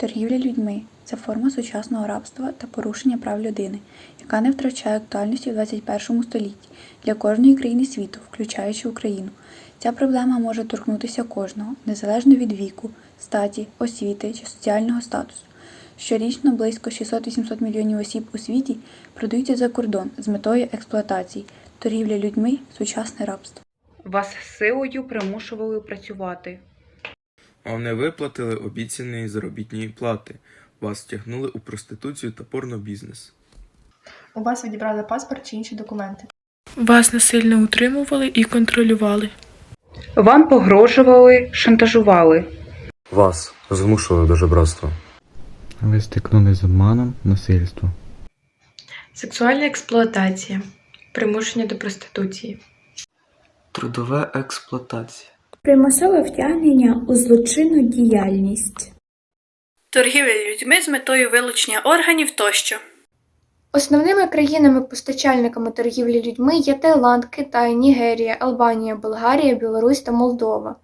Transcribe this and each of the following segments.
Торгівля людьми це форма сучасного рабства та порушення прав людини, яка не втрачає актуальності в 21 столітті для кожної країни світу, включаючи Україну. Ця проблема може торкнутися кожного, незалежно від віку, статі, освіти чи соціального статусу. Щорічно близько 600-800 мільйонів осіб у світі продаються за кордон з метою експлуатації, торгівля людьми сучасне рабство. Вас силою примушували працювати. Вам не виплатили обіцяної заробітної плати. Вас втягнули у проституцію та порнобізнес. У вас відібрали паспорт чи інші документи. Вас насильно утримували і контролювали. Вам погрожували, шантажували. Вас змушували до жебратства. Ви стикнули з обманом, насильством. Сексуальна експлуатація, примушення до проституції. Трудова експлуатація. Примусове втягнення у злочинну діяльність. Торгівля людьми з метою вилучення органів тощо. Основними країнами-постачальниками торгівлі людьми є Таїланд, Китай, Нігерія, Албанія, Болгарія, Білорусь та Молдова.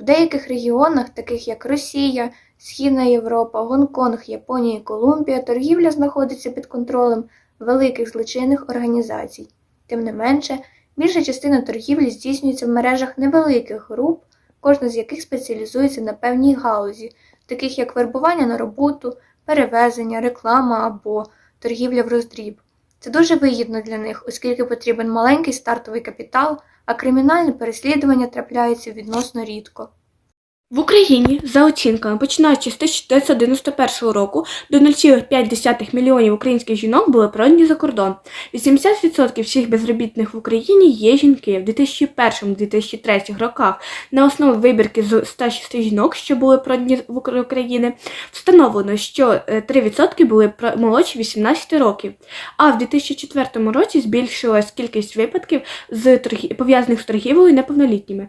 В деяких регіонах, таких як Росія, Східна Європа, Гонконг, Японія і Колумбія, торгівля знаходиться під контролем великих злочинних організацій. Тим не менше, більша частина торгівлі здійснюється в мережах невеликих груп, кожна з яких спеціалізується на певній галузі, таких як вербування на роботу, перевезення, реклама або торгівля в роздріб. Це дуже вигідно для них, оскільки потрібен маленький стартовий капітал, а кримінальне переслідування трапляється відносно рідко. В Україні, за оцінками, починаючи з 1991 року, до 0,5 мільйонів українських жінок були продані за кордон. 80% всіх безробітних в Україні є жінки. В 2001-2003 роках на основі вибірки з 106 жінок, що були продані в Україні, встановлено, що е, 3% були про- молодші 18 років. А в 2004 році збільшилась кількість випадків з торгі- пов'язаних з торгівлею неповнолітніми.